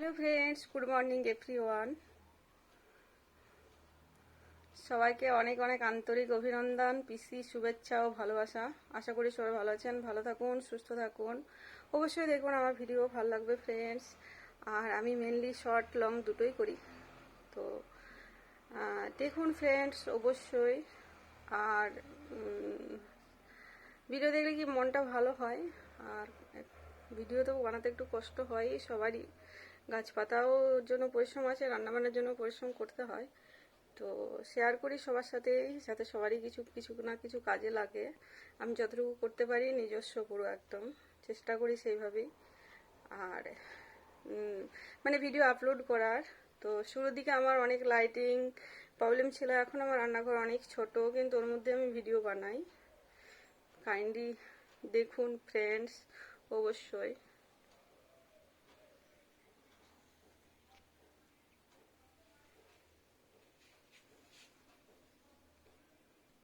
Hello friends good morning everyone সবাইকে অনেক অনেক আন্তরিক অভিনন্দন পিসি শুভেচ্ছা ও ভালোবাসা। আশা করি সবাই ভালো আছেন, ভালো থাকুন, সুস্থ থাকুন। অবশ্যই দেখুন, আমার ভিডিও ভালো লাগবে ফ্রেন্ডস আর আমি মেনলি শর্ট লং দুটোই করি। তো দেখুন ফ্রেন্ডস অবশ্যই। আর ভিডিও দেখলে কি মনটা ভালো হয়? আর ভিডিও তো বানাতে একটু কষ্ট হয়, সবারই। গাছপাতাও জন্য পরিশ্রম আছে, রান্নাবান্নার জন্য পরিশ্রম করতে হয়। তো শেয়ার করি সবার সাথে, যাতে সবারই কিছু কিছু না কিছু কাজে লাগে। আমি যতটুকু করতে পারি নিজস্ব পুরো একদম। চেষ্টা করি সেইভাবেই। আর মানে ভিডিও আপলোড করার। তো শুরুর দিকে আমার অনেক লাইটিং প্রবলেম ছিল, এখন আমার রান্নাঘর অনেক ছোট, কিন্তু ওর মধ্যে আমি ভিডিও বানাই। কাইন্ডলি দেখুন ফ্রেন্ডস অবশ্যই।